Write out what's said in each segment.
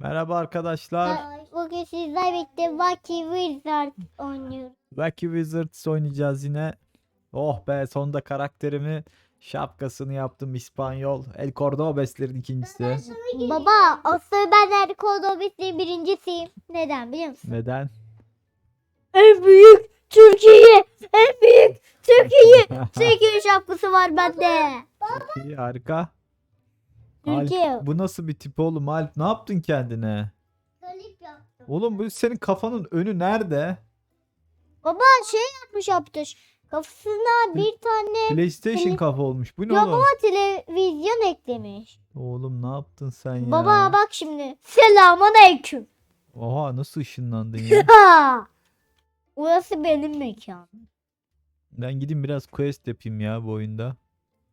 Merhaba arkadaşlar. Bugün sizlerle birlikte Wacky Wizard oynuyoruz. Wacky Wizards oynayacağız yine. Oh be sonunda karakterimi şapkasını yaptım İspanyol. El Cordobes'lerin ikincisi. Baba aslında ben Erko Dobis'in birincisiyim. Neden biliyor musun? Neden? En büyük Türkiye. En büyük Türkiye. Türkiye şapkası var bende. Çok iyi harika. Alp, bu nasıl bir tip oğlum Alp? Ne yaptın kendine? Oğlum bu senin kafanın önü nerede? Baba şey yapmış yaptış. Kafasına bir tane PlayStation Tele- kafa olmuş. Bu ne ya oğlum? baba televizyon eklemiş. Oğlum ne yaptın sen ya? Baba bak şimdi. Selamun aleyküm. Oha nasıl ışınlandın ya? Ha. Burası benim mekanım. ben gideyim biraz quest yapayım ya bu oyunda.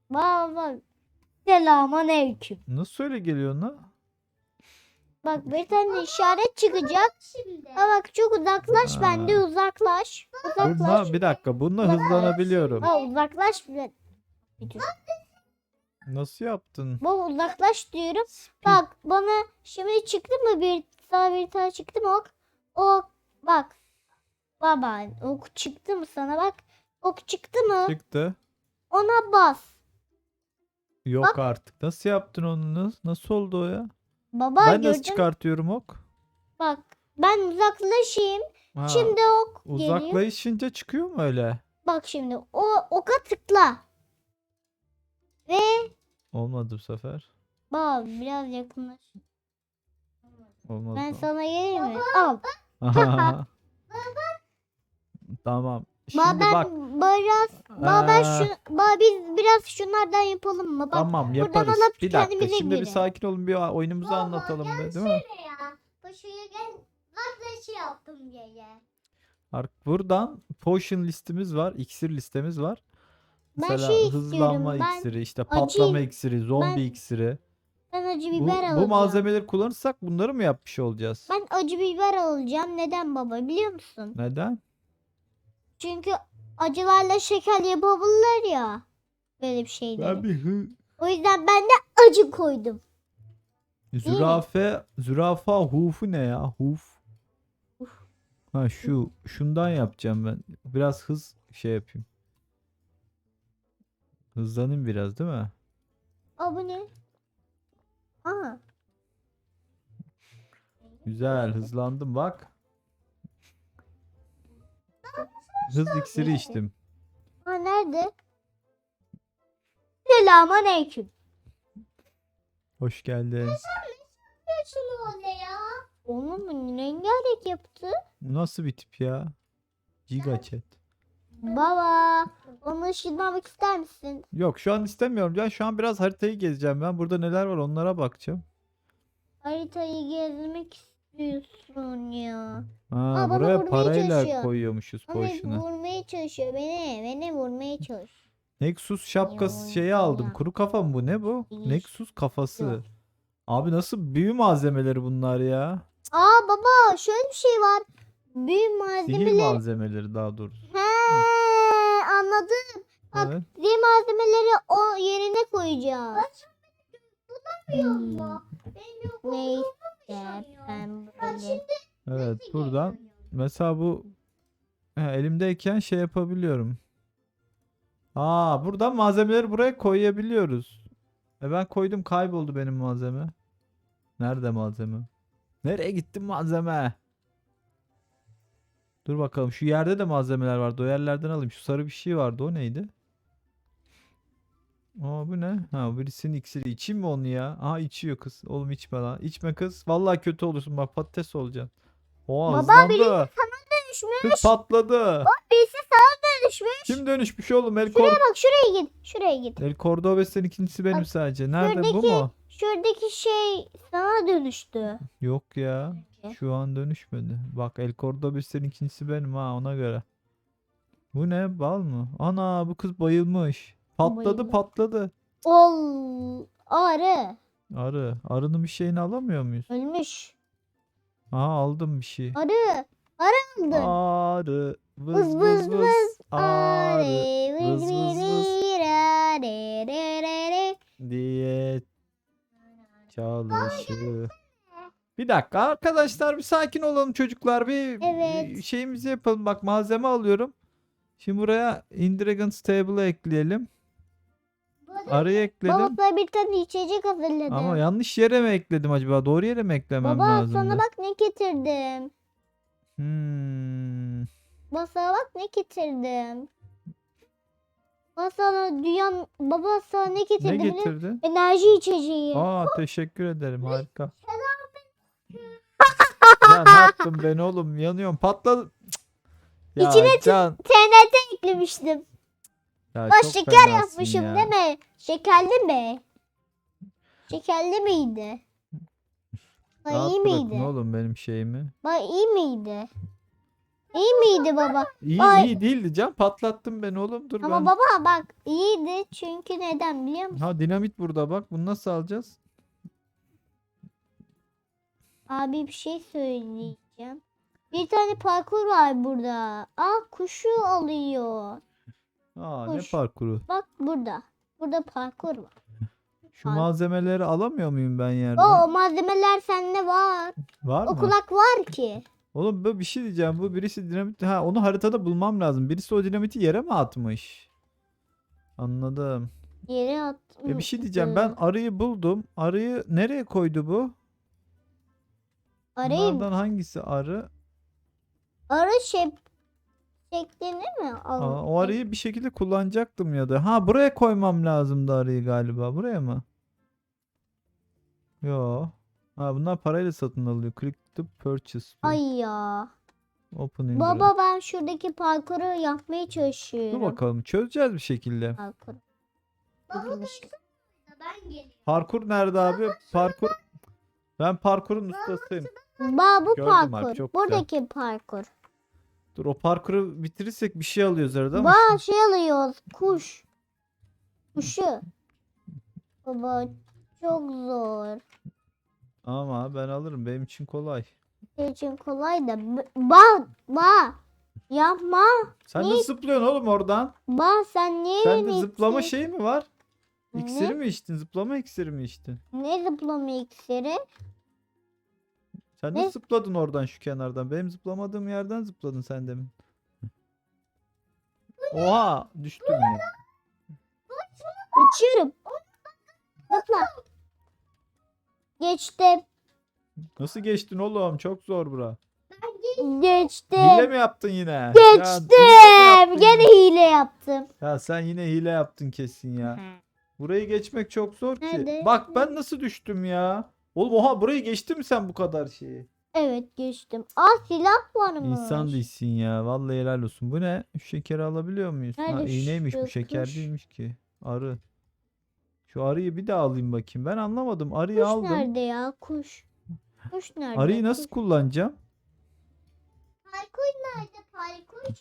Baba selamun aleyküm. Nasıl öyle geliyor lan? Bak bir tane işaret çıkacak. Ha bak çok uzaklaş Aa. bende uzaklaş. Uzaklaş. Bununla, bir dakika bununla hızlanabiliyorum. Ha uzaklaş. Bir dur. Nasıl yaptın? Baba uzaklaş diyorum. Bak bana şimdi çıktı mı bir sana bir tane çıktı mı ok? Ok bak. Baba ok çıktı mı sana bak. Ok çıktı mı? Çıktı. Ona bas. Yok artık. Nasıl yaptın onu? Nasıl, oldu o ya? Baba ben gördün nasıl çıkartıyorum ok? Bak ben uzaklaşayım. Ha, Şimdi ok geliyor. uzaklaşınca çıkıyor mu öyle? Bak şimdi o oka tıkla. Ve Olmadı bu sefer. bak biraz yakınlaş. Olmadı. Ben sana geleyim mi? Al. Aha. tamam. Şimdi Ba ben bak. biraz ba ben Ee, şu ba biz biraz şunlardan yapalım mı? Bak Tamam yaparız. Bir dakika. Şimdi bir göre. sakin olun bir oyunumuzu anlatalım be, değil mi? ya. Başıya gel. Bak da şey yaptım diye. Buradan potion listemiz var. iksir listemiz var. Ben Mesela şey hızlanma ben iksiri, işte acı- patlama iksiri, zombi ben iksiri. Ben acı Bu, biber alacağım. bu malzemeleri kullanırsak bunları mı yapmış olacağız? Ben acı biber alacağım. Neden baba biliyor musun? Neden? Çünkü acılarla şeker yapabilirler ya. Böyle bir şeyleri. bir hı... O yüzden ben de acı koydum. Zürafe, zürafa hufu ne ya? Huf. Ha şu, şundan yapacağım ben. Biraz hız şey yapayım. Hızlanayım biraz değil mi? Aa bu ne? Aa. Güzel hızlandım bak. Hız iksiri içtim. Aa nerede? Selamun aleyküm. Hoş geldin. Şunu öyle ya. Oğlum rengarenk yaptı. Bu nasıl bir tip ya? Giga chat. Baba. Onu ışınlamak ister misin? Yok şu an istemiyorum. Ya şu an biraz haritayı gezeceğim ben. Burada neler var onlara bakacağım. Haritayı gezmek istiyorsun ya. Ha, Aa, bana buraya vurmaya parayla çalışıyor. koyuyormuşuz Beni potion'u. vurmaya çalışıyor beni. Beni vurmaya çalışıyor. Nexus şapkası Yo, şeyi aldım. ya. Kuru kafa mı bu? Ne bu? Değil. Nexus kafası. Yok. Abi nasıl büyü malzemeleri bunlar ya? Aa baba şöyle bir şey var. Büyü Sihir malzemeleri. malzemeleri daha doğrusu. He anladım. Bak Evet. Diğer malzemeleri o yerine koyacağız. Hmm. Neyse ben böyle. Evet buradan mesela bu He, elimdeyken şey yapabiliyorum. Aa buradan malzemeleri buraya koyabiliyoruz. E ben koydum kayboldu benim malzeme. Nerede malzeme? Nereye gitti malzeme? Dur bakalım şu yerde de malzemeler vardı. O yerlerden alayım. Şu sarı bir şey vardı. O neydi? Aa bu ne? Ha birisinin iksiri. İçeyim mi onu ya? Aha içiyor kız. Oğlum içme lan. İçme kız. Vallahi kötü olursun. Bak patates olacaksın. Oha Baba, hızlandı. Dönüşmüş. Kız patladı. Birisi sana dönüşmüş. Kim dönüşmüş oğlum? El, Şuraya bak şuraya git. Şuraya git. El Cordobes'in ikincisi benim Bak, sadece. Nerede bu şuradaki- mu? Şuradaki şey sana dönüştü. Yok ya. Peki. Şu an dönüşmedi. Bak El Cordobes'in ikincisi benim ha ona göre. Bu ne? Bal mı? Ana bu kız bayılmış. Patladı patladı. Ol arı Arı. Arının bir şeyini alamıyor muyuz? ölmüş. Aha aldım bir şey. Arı arı aldın. Arı. Vız Vız vız. Arı Arı. vız vız vız vız. arı, re, re, re. Diye çalışır. Bir dakika arkadaşlar bir sakin olalım çocuklar. Bir Evet. bir şeyimizi yapalım. Bak malzeme alıyorum. Şimdi buraya Indragon Stable'ı ekleyelim. Araya ekledim. Baba sana bir tane içecek hazırladım. Ama yanlış yere mi ekledim acaba? Doğru yere mi eklemem Baba lazımdı? sana bak ne getirdim. Hmm. Baba sana bak ne getirdim. Baba sana dünyanın baba sana ne Ne getirdim musun? getirdin? Enerji içeceği. Aa teşekkür ederim harika. ya ne yaptın ben oğlum yanıyorum patladı. Cık. Ya İçine Can. TNT eklemiştim. Ya Bak çok şeker fenasın yapmışım ya. değil mi? Şekerli mi? Şekerli miydi? Bak Rahat iyi bırakın miydi? oğlum benim şeyimi. Bak iyi miydi? İyi miydi baba? İyi Ay. iyi değildi Can patlattın beni oğlum dur Ama ben. baba bak iyiydi çünkü neden biliyor musun? Ha dinamit burada bak bunu nasıl alacağız? Abi bir şey söyleyeceğim. Bir tane parkur var burada. Aa kuşu alıyor. Aa ne parkuru? Bak burada. Burada parkur var. Şu Park. malzemeleri alamıyor muyum ben yerden? O, malzemeler sende var. Var O mı? kulak var ki. Oğlum bu bir şey diyeceğim. Bu birisi dinamit ha onu haritada bulmam lazım. Birisi o dinamiti yere mi atmış? Anladım. Yere at. E bir şey diyeceğim. Ben arıyı buldum. Arıyı nereye koydu bu? Arayayım. Bunlardan hangisi arı? Arı şey şeklini mi? Aa, o arıyı bir şekilde kullanacaktım ya da. Ha buraya koymam lazımdı arıyı galiba. Buraya mı? Yo. Ha bunlar parayla satın alıyor. Click to purchase. Ay ya. Open Indirect. Baba ben şuradaki parkuru yapmaya çalışıyorum. Dur bakalım çözeceğiz bir şekilde. Ben geliyorum. Parkur nerede abi? Parkur. Ben parkurun ustasıyım. Baba bu Gördüm abi, parkur. güzel. Buradaki parkur. Dur o parkuru bitirirsek bir şey alıyoruz arada ama. Baba şey alıyoruz. Kuş. Kuşu. Baba çok zor. Ama ben alırım. Benim için kolay. Senin için kolay da. B- Ba ba. Yapma. Sen Ne? de zıplıyorsun oğlum oradan. Ba sen niye Sende beni zıplama ittin? şeyi mi var? Ne? İksiri mi içtin? Zıplama iksiri mi içtin? Ne zıplama iksiri? Sen Ne? de zıpladın oradan şu kenardan. Benim zıplamadığım yerden zıpladın sen demin. Oha düştüm ya. Uçuyorum. Zıpla. Geçtim. Nasıl geçtin oğlum? Çok zor bura. Geçtim. Hile mi yaptın yine? Ya, hile mi Geçtim. yaptın Gene yine? hile yaptım. Ya sen yine hile yaptın kesin ya. Burayı geçmek çok zor ki. Nerede? Bak ben nasıl düştüm ya. Oğlum oha burayı geçtin mi sen bu kadar şeyi? Evet geçtim. Aa silah varmış. İnsan değilsin ya. Vallahi helal olsun. Bu ne? Şu şekeri alabiliyor muyuz? Ha, Nerede iğneymiş bu şu şeker değilmiş ki. Arı. Şu arıyı bir daha alayım bakayım. Ben anlamadım. Arıyı Kuş aldım. nerede ya? Kuş. Kuş nerede? Arıyı nasıl kullanacağım? Parkur nerede parkur?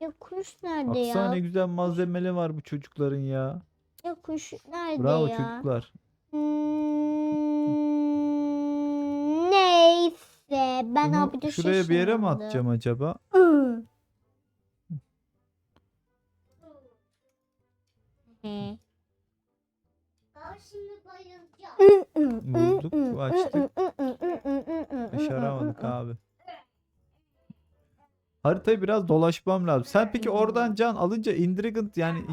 Ya kuş nerede Baksana ya? ne güzel malzemeleri var bu çocukların ya. Ya kuş nerede Bravo ya? çocuklar. Hmm, neyse. Ben Bunu abi de şuraya bir yere mi şaşırmadım. atacağım acaba? Hı. Bulduk, açtık. Başaramadık abi. Haritayı biraz dolaşmam lazım. Sen peki oradan can alınca Indragant yani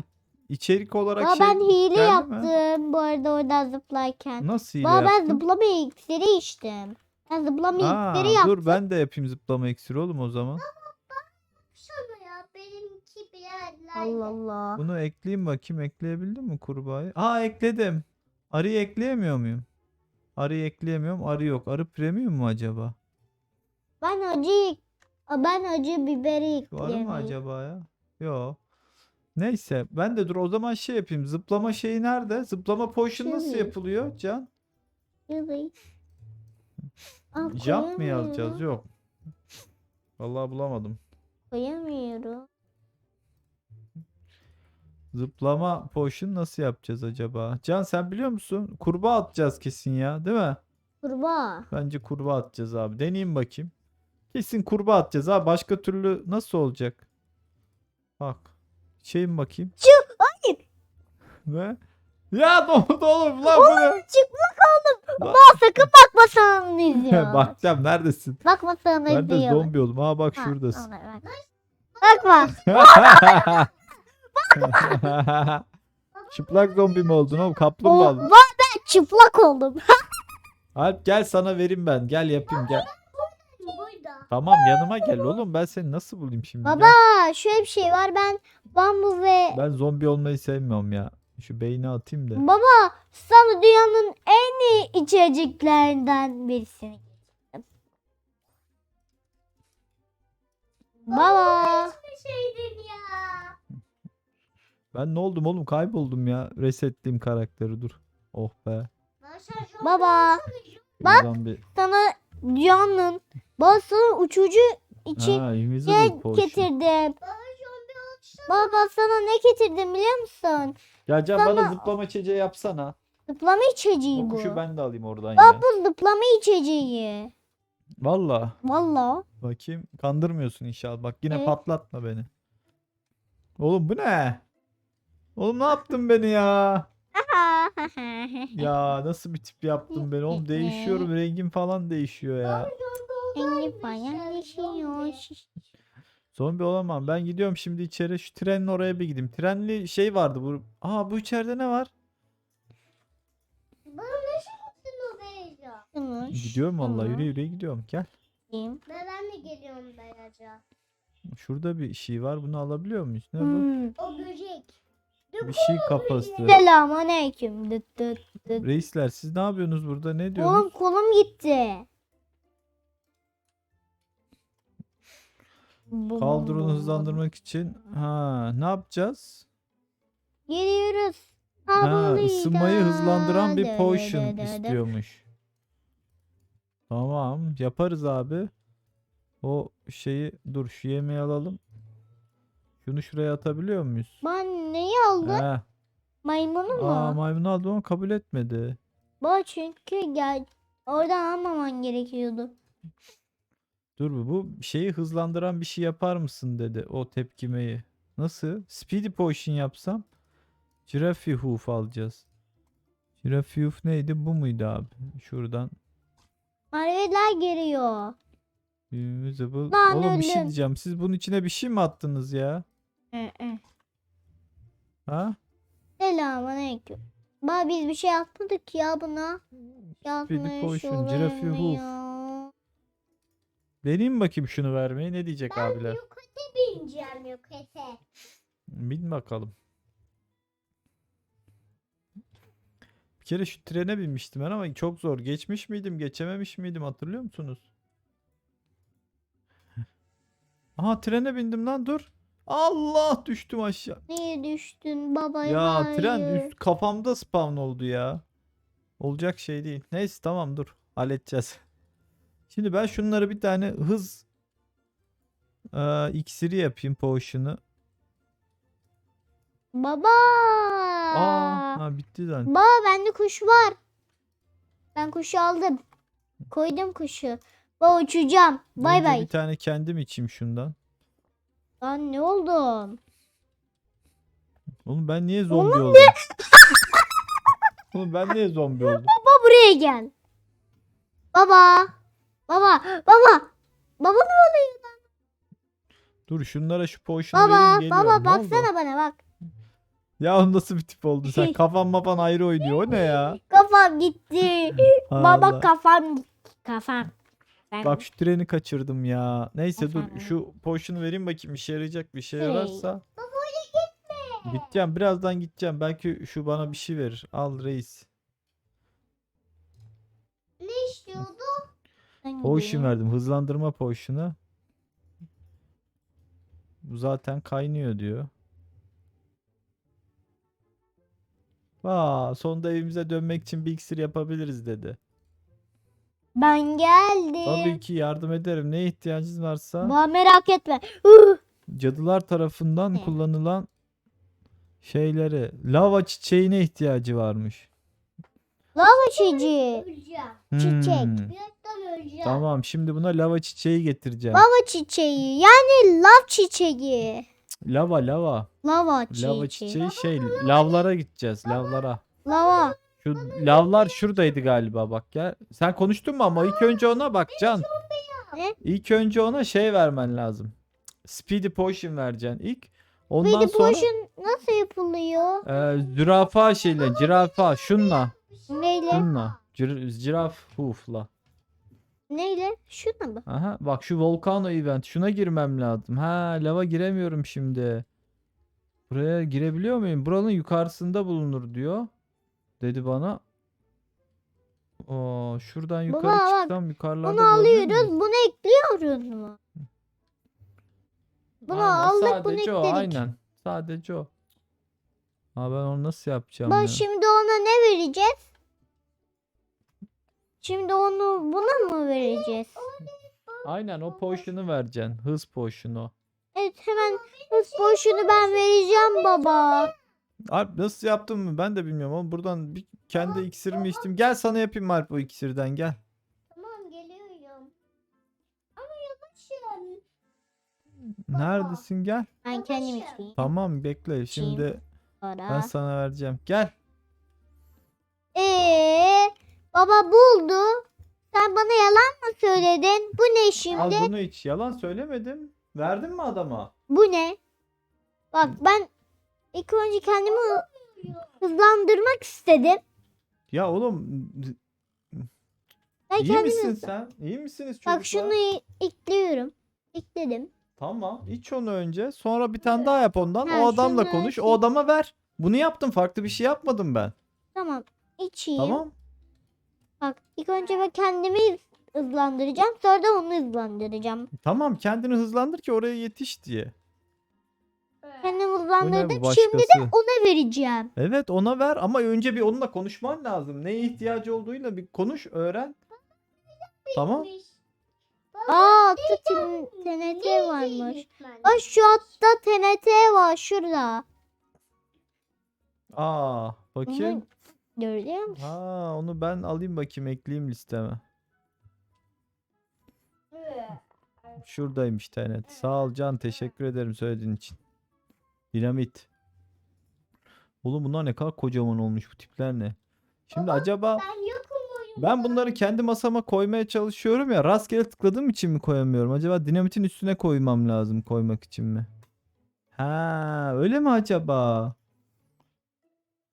içerik olarak Aa, şey ben hile geldi mi? yaptım bu arada oradan zıplarken. Nasıl hile Aa, ben yaptın? zıplama iksiri içtim. Ben zıplama Aa, iksiri yaptım. dur ben de yapayım zıplama iksiri oğlum o zaman. Sana ya benimki bir yerlerde. Allah Allah. Bunu ekleyeyim bakayım ekleyebildim mi kurbağayı? Aa ekledim. Arıyı ekleyemiyor muyum? Arıyı ekleyemiyorum. Arı yok. Arı premium mu acaba? Ben acı Aa, ben acı biberi arı mı ekleyeyim. acaba ya? Yok. Neyse ben de dur o zaman şey yapayım. Zıplama şeyi nerede? Zıplama potion nasıl Şimdi. yapılıyor Can? Aa, Jump mı yazacağız? Yok. Vallahi bulamadım. Koyamıyorum. Zıplama potion nasıl yapacağız acaba? Can sen biliyor musun? Kurbağa atacağız kesin ya, değil mi? Kurbağa. Bence kurbağa atacağız abi. Deneyeyim bakayım. Kesin kurbağa atacağız abi. Başka türlü nasıl olacak? Bak. Şeyim bakayım. Çık. Hayır. Ne? Ya ne oldu oğlum lan bu ne? Çıplak oldum. Baba sakın bakma sana izliyor. Bakacağım neredesin? Bakma sana Ben de zombi oldum. Aa bak Ha, şuradasın. ona bak. Bakma. Çıplak zombi mi oldun oğlum? Kaplumbağa mı? ben çıplak oldum. Alp gel sana vereyim ben. Gel yapayım gel. Tamam yanıma gel oğlum. Ben seni nasıl bulayım şimdi? Baba Gel. şöyle bir şey var ben bambu ve Ben zombi olmayı sevmiyorum ya. Şu beyni atayım da. baba sana dünyanın en iyi içeceklerinden birisini getirdim. Baba. Bir şeydin ya. Ben ne oldum oğlum? Kayboldum ya. Resetleyeyim karakteri dur. Oh be. Baba. Bak. Zombi. Sana dünyanın baba uçucu için Ha, ne getirdim. Baba. Baba sana ne getirdim biliyor musun? Ya Can Sana- bana zıplama içeceği yapsana. Zıplama içeceği O bu. kuşu ben de alayım oradan Bak ya. bu zıplama içeceği. Valla. Valla. Bakayım. Kandırmıyorsun inşallah. Bak yine Evet. patlatma beni. Oğlum bu ne? Oğlum ne yaptın beni ya? Ya nasıl bir tip yaptın beni? Oğlum değişiyorum. Rengim falan değişiyor ya. Falan yaşıyor. Zombi olamam. Ben gidiyorum şimdi içeri. Şu trenin oraya bir gideyim. Trenli şey vardı bu. Aa bu içeride ne var? Bana nasıl gittin o beyaca? Gidiyorum vallahi. Yürü yürü gidiyorum. Gel. Ben, ben de geliyorum beyaca. Şurada bir şey var. Bunu alabiliyor muyuz? Ne bu? Hmm. O böcek. Bir şey kafası. Dıt dıt dıt. Reisler siz ne yapıyorsunuz burada? Ne diyorsunuz? Oğlum kolum gitti. Kaldırını hızlandırmak için. Ha, ne yapacağız? Geliyoruz. Ha, ısınmayı hızlandıran bir potion istiyormuş. Tamam, yaparız abi. O şeyi dur şu yemeği alalım. Şunu şuraya atabiliyor muyuz? Ben neyi aldım? He. Maymunu mu? Aa, maymunu aldım ama kabul etmedi. Bu çünkü gel oradan almaman gerekiyordu. Dur bu şeyi hızlandıran bir şey yapar mısın dedi o tepkimeyi. Nasıl? Speedy potion yapsam Giraffe hoof alacağız. Giraffe hoof neydi? Bu muydu abi? Şuradan. Marveler geliyor. Invisible. Lan Oğlum bir şey öldüm. diyeceğim. Siz bunun içine bir şey mi attınız ya? Hı hı. Ha? Selamünaleyküm. Ba biz bir şey yapmadık ya buna. Speedy Yapmış potion, Giraffe hoof. ya? Deneyim bakayım şunu vermeyi. Ne diyecek abiler? Yukete bineceğim yukete. Bin bakalım. Bir kere şu trene binmiştim ben ama çok zor. Geçmiş miydim, geçememiş miydim hatırlıyor musunuz? Aha trene bindim lan dur. Allah düştüm aşağı. Niye düştün baba? Ya tren hayır. üst kafamda spawn oldu ya. Olacak şey değil. Neyse tamam dur. Halledeceğiz. Şimdi ben şunları bir tane hız eee, iksiri yapayım potion'ı. Baba. Aa, ha bitti zaten. Baba bende kuş var. Ben kuşu aldım. Koydum kuşu. Baba uçacağım. Bay bay. Bir tane kendim içeyim şundan. Lan ne oldu? Oğlum ben niye zombi oldum? Oğlum ben niye zombi oldum? Baba buraya gel. Baba. Baba. Baba. Baba ne oluyor? Dur şunlara şu potion'u Baba. vereyim geliyorum. Baba Ne baksana oldu? bana bak. Ya o nasıl bir tip oldu sen? Kafan mapan ayrı oynuyor. O ne ya? Kafam gitti. Baba Allah. kafam gitti. Kafam. Ben Bak şu treni kaçırdım ya. Neyse dur Efendim? şu potion'u vereyim bakayım işe yarayacak bir şey Şey. yararsa. Gideceğim birazdan gideceğim. Belki şu bana bir şey verir. Al reis. Ne istiyordu? Ben Potion verdim. Hızlandırma potion'u. Bu zaten kaynıyor diyor. Aa, sonunda evimize dönmek için bir iksir yapabiliriz dedi. Ben geldim. Tabii ki yardım ederim. Neye ihtiyacınız varsa. Baba merak etme. Cadılar tarafından Ne? kullanılan şeyleri. Lava çiçeğine ihtiyacı varmış. lava çiçeği. Öleceğim. Çiçek. Hmm, Öleceğim. Tamam şimdi buna lava çiçeği getireceğim. Lava çiçeği. Yani lav çiçeği. Lava lava. Lava çiçeği. Lava çiçeği şey lavlara gideceğiz lavlara. Lava. Şu lavlar şuradaydı galiba bak ya. Sen konuştun mu ama ilk önce ona bak Can. Ne? İlk önce ona şey vermen lazım. Speedy Potion vereceksin ilk. Ondan Peki sonra potion nasıl yapılıyor? e, zürafa şeyle, zürafa şunla, Neyle? şunla. Cir- Ziraf hoof'la. Neyle? Şuna mı? Aha bak şu Volcano event şuna girmem lazım. Ha lava giremiyorum şimdi. Buraya girebiliyor muyum? Buranın yukarısında bulunur diyor. Dedi bana. Oo, şuradan yukarı Baba bak, çıksam yukarılarda Bunu alıyoruz. miyim? Bunu ekliyoruz mu? Bunu Aynen, aldık bunu o ekledik. aynen. Sadece o. Ha ben onu nasıl yapacağım Bak ya? şimdi ona ne vereceğiz? Şimdi onu buna mı vereceğiz? Aynen o potion'u vereceksin. Hız potion'u. Evet hemen hız potion'u ben vereceğim baba. Alp nasıl yaptım mı ben de bilmiyorum ama buradan bir kendi iksirimi içtim. Gel sana yapayım Alp o iksirden gel. Tamam geliyorum. Ama yavaşım. Neredesin gel. Ben kendim içeyim. Tamam bekle şimdi ben Sonra. sana vereceğim. Gel. Ee, baba buldu. Sen bana yalan mı söyledin? Bu ne Al şimdi? bunu iç. Yalan söylemedim. Verdin mi adama? Bu ne? Bak ben ilk önce kendimi hı- hızlandırmak istedim. Ya oğlum Ben iyi kendimi misin sen? İyi misiniz çocuklar? Bak şunu i- ekliyorum. Ekledim. Tamam iç onu önce. Sonra bir tane daha yap ondan. Ha, o adamla şunu konuş. O adama ver. Bunu yaptım. Farklı bir şey yapmadım ben. Tamam. içeyim. Tamam. Bak ilk önce ben kendimi hızlandıracağım. Sonra da onu hızlandıracağım. Tamam kendini hızlandır ki oraya yetiş diye. Kendimi hızlandırdım. başkası? Şimdi de ona vereceğim. Evet ona ver ama önce bir onunla konuşman lazım. Neye ihtiyacı olduğuyla bir konuş, öğren. Tamam. Aa altta T- TNT varmış. Aa şu altta TNT var şurada. Aa, bakayım. Görüyor musun? Ha, onu ben alayım bakayım ekleyeyim listeme. Şuradaymış TNT. Sağ ol Can, teşekkür ederim söylediğin için. Dinamit. Oğlum bunlar ne kadar kocaman olmuş bu tipler ne? Şimdi acaba Ben yokum oyunda. ben bunları kendi masama koymaya çalışıyorum ya rastgele tıkladığım için mi koyamıyorum? Acaba dinamitin üstüne koymam lazım koymak için mi? Ha, öyle mi acaba?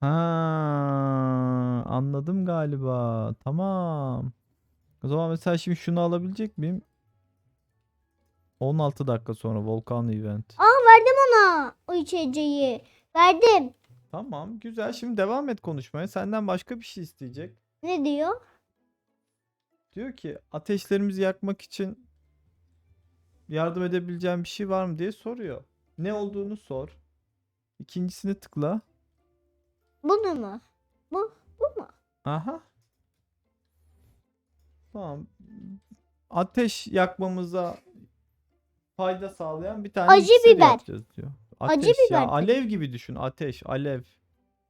Ha, anladım galiba. Tamam. O zaman mesela şimdi şunu alabilecek miyim? 16 dakika sonra Volkan Event. Aa verdim ona o içeceği. Verdim. Tamam, güzel. Şimdi devam et konuşmaya. Senden başka bir şey isteyecek. Ne diyor? Diyor ki ateşlerimizi yakmak için yardım edebileceğim bir şey var mı diye soruyor. Ne olduğunu sor. İkincisini tıkla. Bunu mu? Bu, bu mu? Aha. Tamam. Ateş yakmamıza fayda sağlayan bir tane Acı iksir biber. yapacağız diyor. Acı Ateş biber ya de. alev gibi düşün. Ateş, alev.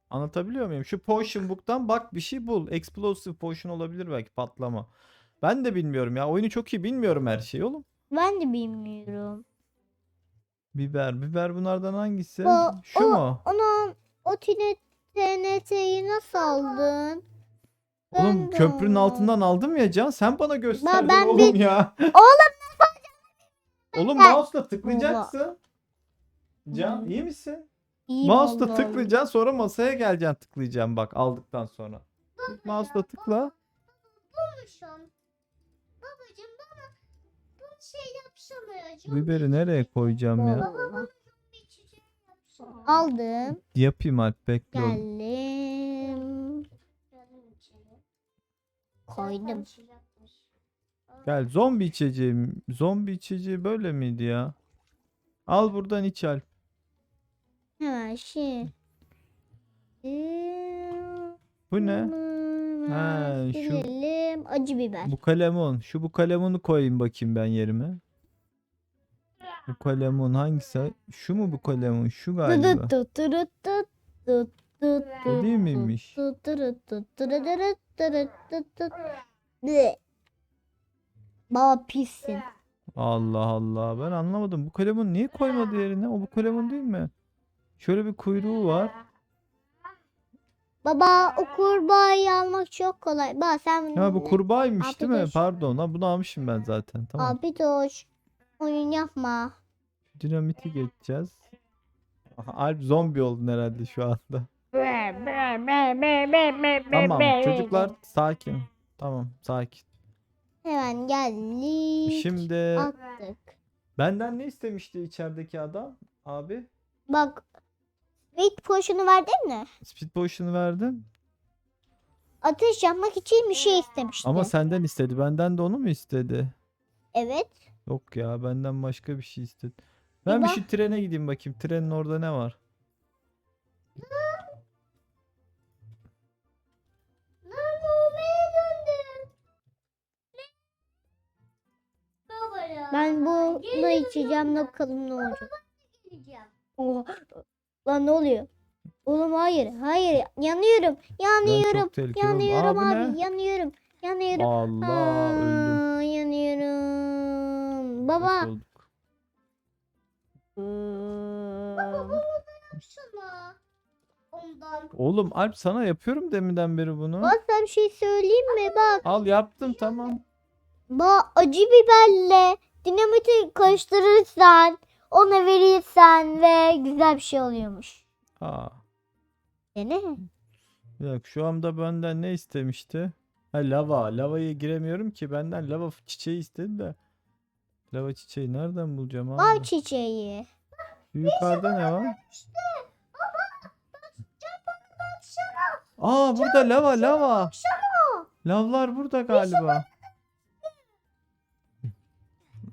Anlatabiliyor muyum? Şu potion book'tan bak bir şey bul. Explosive potion olabilir belki patlama. Ben de bilmiyorum ya. Oyunu çok iyi bilmiyorum her şeyi oğlum. Ben de bilmiyorum. Biber. Biber bunlardan hangisi? O- Şu o- mu? Ona o TNT'yi nasıl aldın? Ben Oğlum de köprünün onu- altından aldım ya Can. Sen bana gösterdin ben oğlum bir- ya. Oğlum Oğlum Ben- mouse'la tıklayacaksın. Can iyi misin? İyi Mouse'la vallahi. tıklayacaksın sonra masaya geleceksin tıklayacaksın bak aldıktan sonra. Mouse'la tıkla. Konuşun. Babacım bana bu şey yapsana. ya, Biberi nereye koyacağım ya? Vallahi. Aldım. Yapayım Alp bekle oğlum. Geldim. Koydum. Gel zombi içeceğim. Zombi içeceği böyle miydi ya? Al buradan iç Alp. Hemen şey. Bu ne? Ha, şu- Silelim. Acı biber. Bu kalemon. Şu bu kalemonu koyayım bakayım ben yerime. Bu kalemun hangisi? Şu mu bu kalemun? Şu galiba. O değil miymiş? Baba pissin. Allah Allah ben anlamadım. Bu kalemun niye koymadı yerine? O bu kalemun değil mi? Şöyle bir kuyruğu var. Baba o kurbağayı almak çok kolay. Baba sen Ya bu kurbağaymış Abi değil mi? Pardon. Ha, bunu almışım ben zaten. Tamam. abi doş. Oyun yapma. Dinamiti geçeceğiz. Aha, Alp zombi oldun herhalde şu anda. Tamam çocuklar sakin. Tamam sakin. Hemen geldik. Şimdi Attık. benden ne istemişti içerideki adam abi? Bak. Speed potion'u verdin mi? Speed potion'u verdim. Ateş yapmak için bir şey istemişti. Ama senden istedi. Benden de onu mu istedi? Evet. Yok ya benden başka bir şey istedi. Ben bir bak. şu trene gideyim bakayım. Trenin orada ne var? Lan boğmaya döndüm. Baba ya. Ben bunu içeceğim yolda. bakalım ne olacak. Geleceğim. Oha. Lan ne oluyor? Oğlum hayır. Hayır. Yanıyorum. Yanıyorum. çok tehlikeli oldum. Aa Yanıyorum bu abi. ne? Yanıyorum. Yanıyorum. Allah öldüm. Aa, yanıyorum. Nasıl Baba. Ondan. Oğlum Alp sana yapıyorum deminden beri bunu. Bak sana bir şey söyleyeyim mi? Bak. Al yaptım tamam. Bak acı biberle dinamiti karıştırırsan ona verirsen ve güzel bir şey oluyormuş. Aa. Dene. Bir dakika şu anda benden ne istemişti? Ha lava. Lavaya giremiyorum ki. Benden lava çiçeği istedi de. Lava çiçeği nereden bulacağım abi? Al çiçeği. Yukarıda ne var? Aa burada lava lava. Lavlar burada galiba.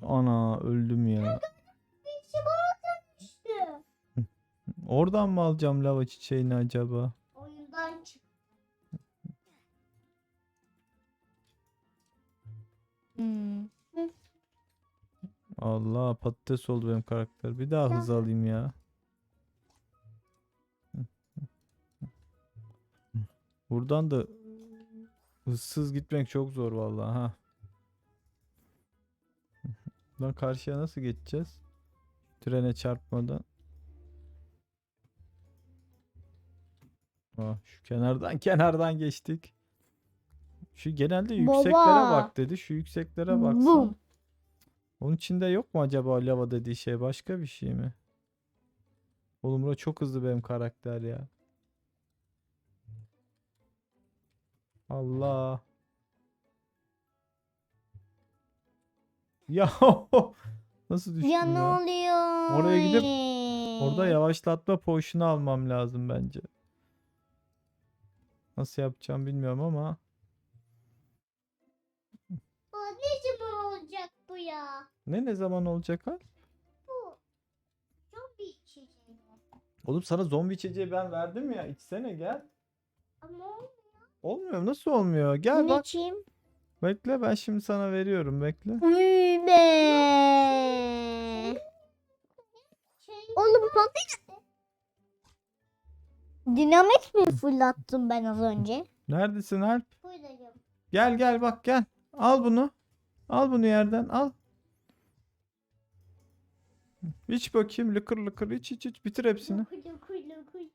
Ana öldüm ya. İşte. Oradan mı alacağım lava çiçeğini acaba? Oyundan çık. Hmm. Allah patates oldu benim karakter. Bir daha hız alayım ya. Buradan da hızsız gitmek çok zor vallahi ha. Lan karşıya nasıl geçeceğiz? Trene çarpmadan. Ah, şu kenardan kenardan geçtik. Şu genelde yükseklere Baba. bak dedi. Şu yükseklere baksana. Bum. Onun içinde yok mu acaba lava dediği şey başka bir şey mi? Oğlum bura çok hızlı benim karakter ya. Allah. Ya nasıl düştüm Ya ne ya? oluyor? Oraya gidip Orada yavaşlatma potion'u almam lazım bence. Nasıl yapacağım bilmiyorum ama. Bu ya? Ne ne zaman olacak ha? Bu. Çok bir içeceği. Oğlum sana zombi içeceği ben verdim ya. İçsene gel. Ama o Olmuyor. Nasıl olmuyor? Gel Bunu bak. içeyim. Bekle ben şimdi sana veriyorum. Bekle. Übe. şey Oğlum patlayacak. Dinamit mi fırlattım ben az önce? Neredesin Alp? buradayım. Gel gel bak gel. Al bunu. Al bunu yerden al. İç bakayım lıkır lıkır iç iç iç bitir hepsini. Dokuz dokuz dokuz.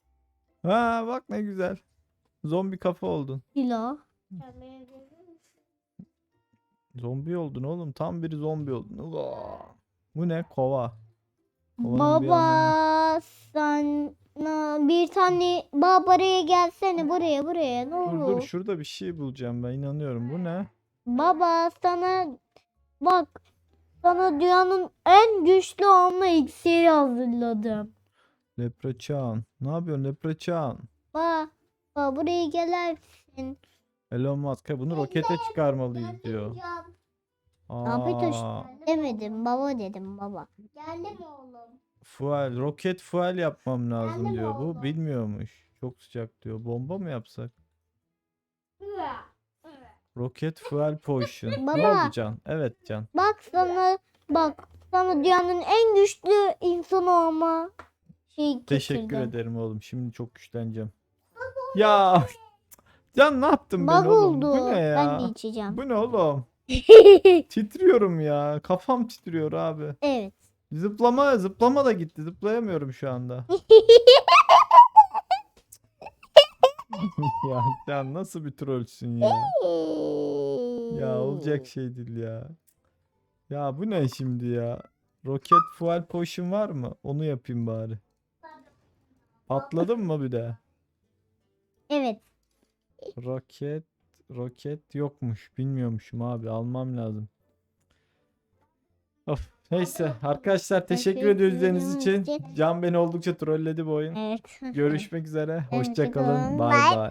Ha bak ne güzel. Zombi kafa oldun. Misin? Zombi oldun oğlum. Tam bir zombi oldun. Uaa. Bu ne? Kova. Kovanın bir Baba sana bir tane baba buraya gelsene buraya buraya ne Dur olur. dur şurada bir şey bulacağım ben inanıyorum. Bu ne? Baba sana bak sana dünyanın en güçlü olma iksiri hazırladım. Leprechaun. Ne yapıyorsun Leprechaun? Bak, bak buraya gelersin. Elon Musk ha, bunu rokete çıkarmalıyız diyor. Ahmet Aa, Demedim baba dedim baba. Geldim oğlum. fuel, roket fuel yapmam lazım Geldim diyor. Bu oğlum. bilmiyormuş. Çok sıcak diyor. Bomba mı yapsak? Hıa. Roket fuel potion. Ne Baba. oldu Can? Evet Can. Bak sana bak sana dünyanın en güçlü insan olma şey Teşekkür getirdim. ederim oğlum. Şimdi çok güçleneceğim. Ya Can ne yaptın Bak ben oğlum? oldu. Bu ne ya? Ben de içeceğim. Bu ne oğlum? Titriyorum ya. Kafam titriyor abi. evet. Zıplama, zıplama da gitti. Zıplayamıyorum şu anda. ya sen nasıl bir trollsün ya? Ya olacak şey değil ya. Ya bu ne şimdi ya? Roket fuel potion var mı? Onu yapayım bari. Patladın mı bir de? Evet. Roket roket yokmuş. Bilmiyormuşum abi. Almam lazım. Of. Neyse arkadaşlar teşekkür ediyoruz izlediğiniz için. Can beni oldukça trolledi bu oyun. Evet. Görüşmek üzere. Evet, Hoşça kalın. hoşça kalın. Bay bay.